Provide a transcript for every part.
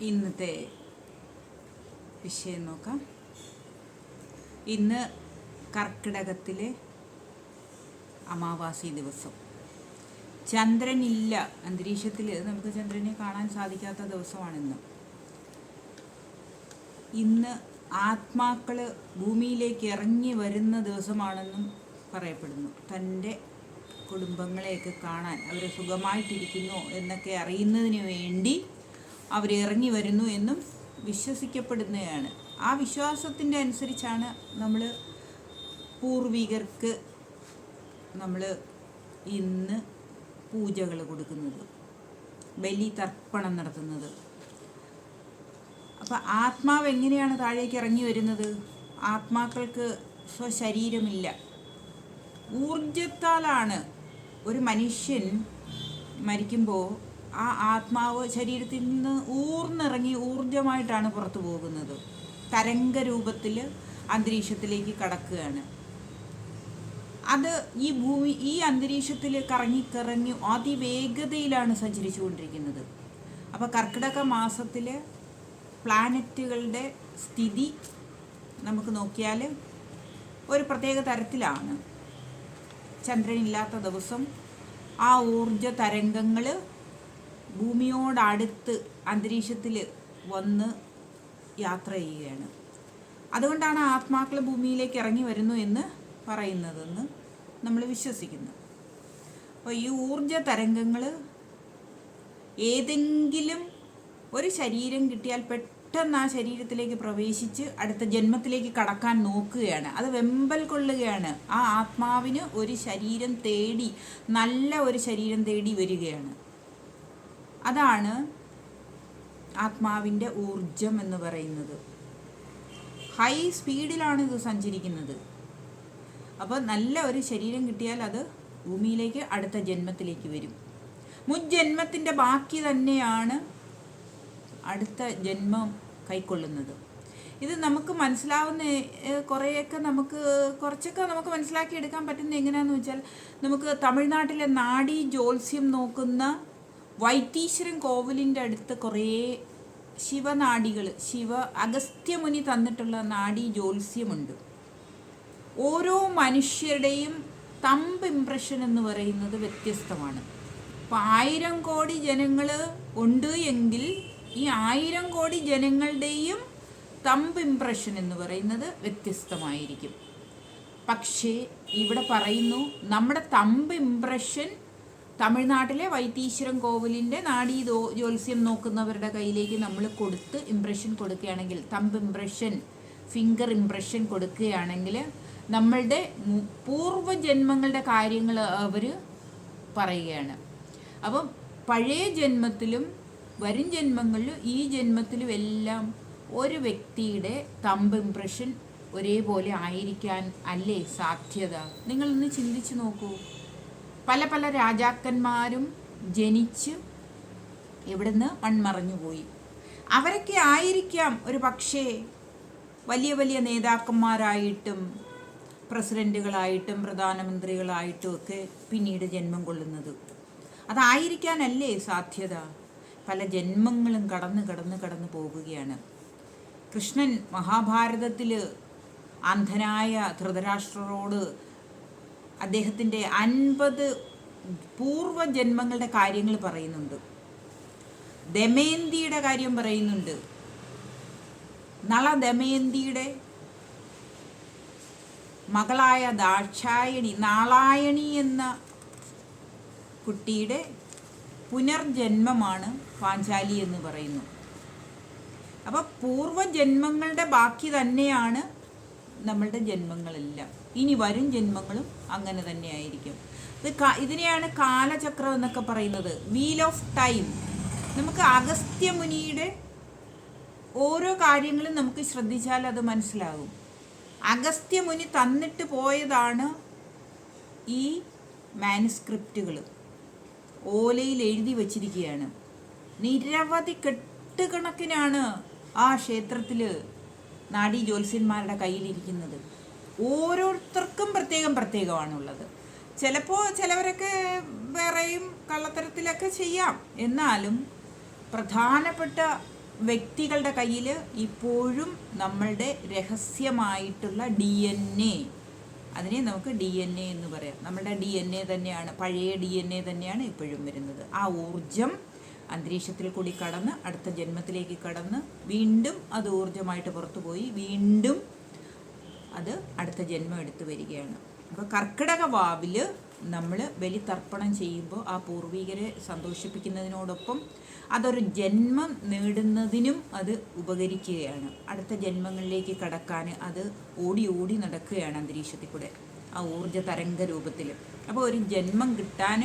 ഇന്നത്തെ വിഷയം നോക്കാം. ഇന്ന് കർക്കിടകത്തിലെ അമാവാസി ദിവസം. ചന്ദ്രനില്ല അന്തരീക്ഷത്തിൽ നമുക്ക് ചന്ദ്രനെ കാണാൻ സാധിക്കാത്ത ദിവസമാണിന്ന് ഇന്ന്. ആത്മാക്കൾ ഭൂമിയിലേക്ക് ഇറങ്ങി വരുന്ന ദിവസമാണെന്നും പറയപ്പെടുന്നു. തന്റെ കുടുംബങ്ങളെയൊക്കെ കാണാൻ അവർ സുഖമായിട്ടിരിക്കുന്നു എന്നൊക്കെ അറിയുന്നതിന് വേണ്ടി അവർ ഇറങ്ങി വരുന്നു എന്നും വിശ്വസിക്കപ്പെടുന്നതാണ് ആ വിശ്വാസത്തിന്റെ അനുസരിച്ചാണ് നമ്മൾ പൂർവികർക്ക് നമ്മൾ ഇന്ന് പൂജകൾ കൊടുക്കുന്നത്. ബലി തർപ്പണം നടത്തുന്നത്. അപ്പം ആത്മാവ് എങ്ങനെയാണ് താഴേക്ക് ഇറങ്ങി വരുന്നത്? ആത്മാക്കൾക്ക് സ്വശരീരമില്ല. ഊർജത്താലാണ് ഒരു മനുഷ്യൻ മരിക്കുമ്പോൾ ആ ആത്മാവ് ശരീരത്തിൽ നിന്ന് ഊർന്നിറങ്ങി ഊർജമായിട്ടാണ് പുറത്തു പോകുന്നത്. തരംഗ രൂപത്തിൽ അന്തരീക്ഷത്തിലേക്ക് കടക്കുകയാണ്. അത് ഈ ഭൂമി ഈ അന്തരീക്ഷത്തിൽ കറങ്ങിക്കറങ്ങി അതിവേഗതയിലാണ് സഞ്ചരിച്ചു കൊണ്ടിരിക്കുന്നത് അപ്പോൾ കർക്കിടക മാസത്തിൽ പ്ലാനറ്റുകളുടെ സ്ഥിതി നമുക്ക് നോക്കിയാൽ ഒരു പ്രത്യേക തരത്തിലാണ്. ചന്ദ്രനില്ലാത്ത ദിവസം ആ ഊർജ തരംഗങ്ങൾ ഭൂമിയോടടുത്ത് അന്തരീക്ഷത്തിൽ വന്ന് യാത്ര ചെയ്യുകയാണ്. അതുകൊണ്ടാണ് ആത്മാക്കൾ ഭൂമിയിലേക്ക് ഇറങ്ങി വരുന്നു എന്ന് പറയുന്നതെന്ന് നമ്മൾ വിശ്വസിക്കുന്നു. അപ്പോൾ ഈ ഊർജ തരംഗങ്ങൾ ഏതെങ്കിലും ഒരു ശരീരം കിട്ടിയാൽ പെട്ടെന്ന് ആ ശരീരത്തിലേക്ക് പ്രവേശിച്ച് അടുത്ത ജന്മത്തിലേക്ക് കടക്കാൻ നോക്കുകയാണ്. അത് വെമ്പൽ കൊള്ളുകയാണ്. ആ ആത്മാവിന് ഒരു ശരീരം തേടി നല്ല ഒരു ശരീരം തേടി വരികയാണ്. അതാണ് ആത്മാവിന്റെ ഊർജം എന്ന് പറയുന്നത്. ഹൈ സ്പീഡിലാണ് ഇത് സഞ്ചരിക്കുന്നത്. അപ്പോൾ നല്ല ഒരു ശരീരം കിട്ടിയാൽ അത് ഭൂമിയിലേക്ക് അടുത്ത ജന്മത്തിലേക്ക് വരും. മുജ്ജന്മത്തിന്റെ ബാക്കി തന്നെയാണ് അടുത്ത ജന്മം കൈക്കൊള്ളുന്നത്. ഇത് നമുക്ക് മനസ്സിലാവുന്ന കുറേയൊക്കെ നമുക്ക് കുറച്ചൊക്കെ നമുക്ക് മനസ്സിലാക്കി എടുക്കാൻ പറ്റുന്നത് എങ്ങനെയാണെന്ന് വെച്ചാൽ നമുക്ക് തമിഴ്നാട്ടിലെ നാടി ജ്യോത്സ്യം നോക്കുന്ന വൈത്തീശ്വരൻ കോവിലിന്റെ അടുത്ത് കുറേ ശിവനാടികൾ ശിവ അഗസ്ത്യമുനി തന്നിട്ടുള്ള നാഡി ജ്യോത്സ്യമുണ്ട്. ഓരോ മനുഷ്യരുടെയും തമ്പ് ഇംപ്രഷൻ എന്ന് പറയുന്നത് വ്യത്യസ്തമാണ്. അപ്പം ആയിരം കോടി ജനങ്ങൾ ഉണ്ട് എങ്കിൽ ഈ ആയിരം കോടി ജനങ്ങളുടെയും തമ്പ് ഇംപ്രഷൻ എന്ന് പറയുന്നത് വ്യത്യസ്തമായിരിക്കും. പക്ഷേ ഇവിടെ പറയുന്നു നമ്മുടെ തമ്പ് ഇംപ്രഷൻ തമിഴ്നാട്ടിലെ വൈത്തീശ്വരം കോവിലിന്റെ നാഡീ ദോ- ജ്യോത്സ്യം നോക്കുന്നവരുടെ കയ്യിലേക്ക് നമ്മൾ കൊടുത്ത് ഇംപ്രഷൻ കൊടുക്കുകയാണെങ്കിൽ തമ്പ് ഇംപ്രഷൻ ഫിംഗർ ഇംപ്രഷൻ കൊടുക്കുകയാണെങ്കിൽ നമ്മളുടെ പൂർവജന്മങ്ങളുടെ കാര്യങ്ങൾ അവർ പറയുകയാണ്. അപ്പം പഴയ ജന്മത്തിലും വരും ജന്മങ്ങളിലും ഈ ജന്മത്തിലും എല്ലാം ഒരു വ്യക്തിയുടെ തമ്പ് ഇംപ്രഷൻ ഒരേപോലെ ആയിരിക്കാൻ അല്ലേ സാധ്യത? നിങ്ങളൊന്ന് ചിന്തിച്ചു നോക്കൂ. പല പല രാജാക്കന്മാരും ജനിച്ച് ഇവിടുന്ന് മൺമറഞ്ഞു പോയി. അവരൊക്കെ ആയിരിക്കാം ഒരു പക്ഷേ വലിയ വലിയ നേതാക്കന്മാരായിട്ടും പ്രസിഡന്റുകളായിട്ടും പ്രധാനമന്ത്രികളായിട്ടും ഒക്കെ പിന്നീട് ജന്മം കൊള്ളുന്നത്. അതായിരിക്കാനല്ലേ സാധ്യത? പല ജന്മങ്ങളും കടന്ന് കടന്ന് കടന്ന് പോകുകയാണ്. കൃഷ്ണൻ മഹാഭാരതത്തിൽ അന്ധനായ ധൃതരാഷ്ട്രരോട് അദ്ദേഹത്തിന്റെ അൻപത് പൂർവജന്മങ്ങളുടെ കാര്യങ്ങൾ പറയുന്നുണ്ട്. ദമയന്തിയുടെ കാര്യം പറയുന്നുണ്ട്. നള ദമയന്തിയുടെ മകളായ ദാക്ഷായണി നാളായണി എന്ന കുട്ടിയുടെ പുനർജന്മമാണ് പാഞ്ചാലി എന്ന് പറയുന്നു. അപ്പോൾ പൂർവജന്മങ്ങളുടെ ബാക്കി തന്നെയാണ് നമ്മളുടെ ജന്മങ്ങളെല്ലാം. ഇനി വരും ജന്മങ്ങളും അങ്ങനെ തന്നെയായിരിക്കും. ഇത് ഇതിനെയാണ് കാലചക്രം എന്നൊക്കെ പറയുന്നത്. വീൽ ഓഫ് ടൈം നമുക്ക് അഗസ്ത്യമുനിയുടെ ഓരോ കാര്യങ്ങളും നമുക്ക് ശ്രദ്ധിച്ചാൽ അത് മനസ്സിലാകും. അഗസ്ത്യമുനി തന്നിട്ട് പോയതാണ് ഈ മാനുസ്ക്രിപ്റ്റുകൾ ഓലയിൽ എഴുതി വച്ചിരിക്കുകയാണ്. നിരവധി കെട്ടുകണക്കിനാണ് ആ ക്ഷേത്രത്തിൽ നാഡീ ജ്യോത്സ്യന്മാരുടെ കയ്യിലിരിക്കുന്നത്. ഓരോരുത്തർക്കും പ്രത്യേകം പ്രത്യേകമാണുള്ളത്. ചിലപ്പോൾ ചിലവരൊക്കെ വേറെയും കള്ളത്തരത്തിലൊക്കെ ചെയ്യാം. എന്നാലും പ്രധാനപ്പെട്ട വ്യക്തികളുടെ കയ്യിൽ ഇപ്പോഴും നമ്മളുടെ രഹസ്യമായിട്ടുള്ള ഡി എൻ എ. അതിനെ നമുക്ക് ഡി എൻ എ എന്ന് പറയാം. നമ്മുടെ ഡി എൻ എ തന്നെയാണ് പഴയ ഡി എൻ എ തന്നെയാണ് ഇപ്പോഴും വരുന്നത്. ആ ഊർജം അന്തരീക്ഷത്തിൽ കൂടി കടന്ന് അടുത്ത ജന്മത്തിലേക്ക് കടന്ന് വീണ്ടും അത് ഊർജമായിട്ട് പുറത്തു പോയി വീണ്ടും അത് അടുത്ത ജന്മം എടുത്തു വരികയാണ്. അപ്പോൾ കർക്കിടക വാവിൽ നമ്മൾ ബലിതർപ്പണം ചെയ്യുമ്പോൾ ആ പൂർവികരെ സന്തോഷിപ്പിക്കുന്നതിനോടൊപ്പം അതൊരു ജന്മം നേടുന്നതിനും അത് ഉപകരിക്കുകയാണ്. അടുത്ത ജന്മങ്ങളിലേക്ക് കടക്കാൻ അത് ഓടി ഓടി നടക്കുകയാണ് അന്തരീക്ഷത്തിൽ കൂടെ ആ ഊർജ തരംഗ രൂപത്തിൽ അപ്പോൾ ഒരു ജന്മം കിട്ടാൻ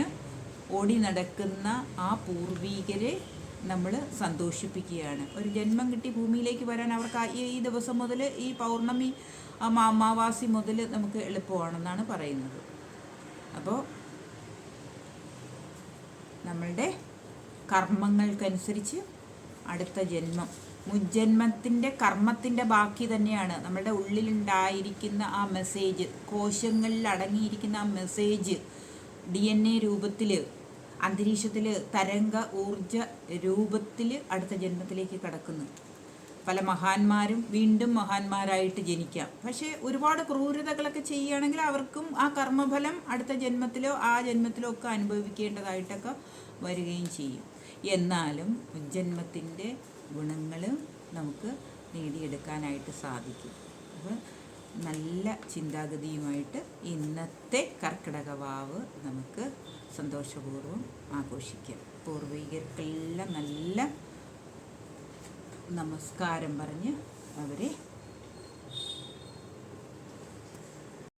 ഓടി നടക്കുന്ന ആ പൂർവീകരെ നമ്മൾ സന്തോഷിപ്പിക്കുകയാണ്. ഒരു ജന്മം കിട്ടി ഭൂമിയിലേക്ക് വരാൻ അവർക്ക് ഈ ദിവസം മുതൽ ഈ പൗർണമി അമാവാസി മുതൽ നമുക്ക് എളുപ്പമാണെന്നാണ് പറയുന്നത്. അപ്പോൾ നമ്മളുടെ കർമ്മങ്ങൾക്കനുസരിച്ച് അടുത്ത ജന്മം മുജ്ജന്മത്തിന്റെ കർമ്മത്തിന്റെ ബാക്കി തന്നെയാണ്. നമ്മളുടെ ഉള്ളിലുണ്ടായിരിക്കുന്ന ആ മെസ്സേജ് കോശങ്ങളിൽ അടങ്ങിയിരിക്കുന്ന ആ മെസ്സേജ് ഡി എൻ എ രൂപത്തിൽ അന്തരീക്ഷത്തിൽ തരംഗ ഊർജ രൂപത്തിൽ അടുത്ത ജന്മത്തിലേക്ക് കടക്കുന്നു. പല മഹാന്മാരും വീണ്ടും മഹാന്മാരായിട്ട് ജനിക്കാം. പക്ഷേ ഒരുപാട് ക്രൂരതകളൊക്കെ ചെയ്യുകയാണെങ്കിൽ അവർക്കും ആ കർമ്മഫലം അടുത്ത ജന്മത്തിലോ ആ ജന്മത്തിലോ ഒക്കെ അനുഭവിക്കേണ്ടതായിട്ടൊക്കെ വരികയും ചെയ്യും. എന്നാലും ജന്മത്തിന്റെ ഗുണങ്ങൾ നമുക്ക് നേടിയെടുക്കാനായിട്ട് സാധിക്കും. അപ്പോൾ നല്ല ചിന്താഗതിയുമായിട്ട് ഇന്നത്തെ കർക്കിടക വാവ് നമുക്ക് സന്തോഷപൂർവം ആഘോഷിക്കാം. പൂർവികർക്കെല്ലാം നല്ല നമസ്കാരം പറഞ്ഞ് അവരെ